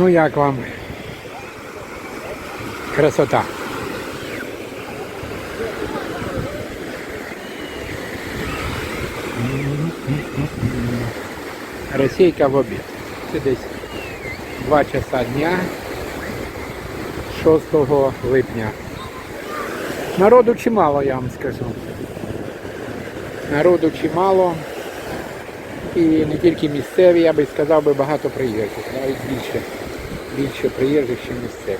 Ну як вам? Красота. Російка в обід. Це десь 2 часа дня 6 липня. Народу чимало, я вам скажу. Народу чимало. І не тільки місцеві, я би сказав би багато приїжджих, навіть більше. Більше приїжджих, ніж місцеві.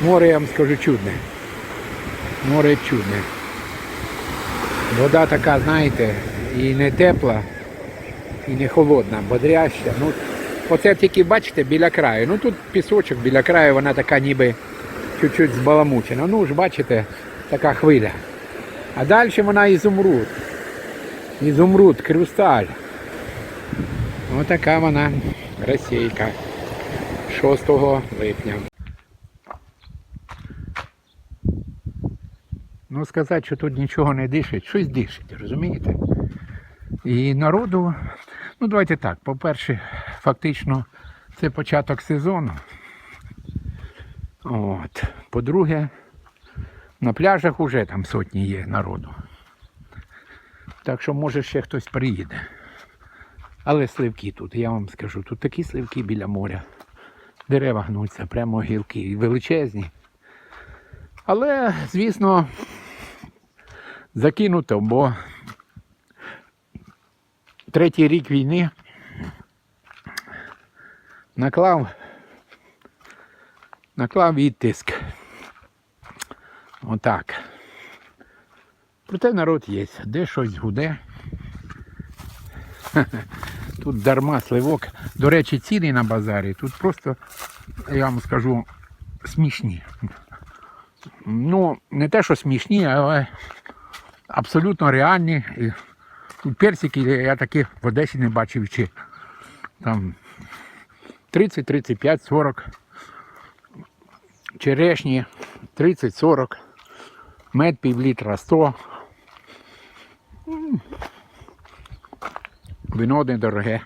Море, я вам скажу, чудне. Море чудне. Вода така, знаєте, і не тепла, і не холодна, бодряща. Ну, оце тільки бачите біля краю. Ну тут пісочок біля краю, вона така ніби чуть-чуть збаламучена. Ну ж бачите, така хвиля. А далі вона ізумруд. Ізумруд, кристаль. Отака вона російка. 6 липня. Ну, сказати, що тут нічого не дишить, щось дишить, розумієте? І народу, ну давайте так, по-перше, фактично це початок сезону. От. По-друге, на пляжах вже там сотні є народу. Так що може ще хтось приїде. Але сливки тут, я вам скажу, тут такі сливки біля моря. Дерева гнуться, прямо гілки величезні. Але, звісно, закинуто, бо третій рік війни наклав, наклав відтиск. Отак. Проте народ є, де щось гуде. Тут дарма сливок. До речі, ціни на базарі тут просто, я вам скажу, смішні. Ну, не те, що смішні, але абсолютно реальні. Тут персики я таких в Одесі не бачив чи там 30, 35, 40. Черешні 30, 40. Мед пів літра 100. М. Вино недороге.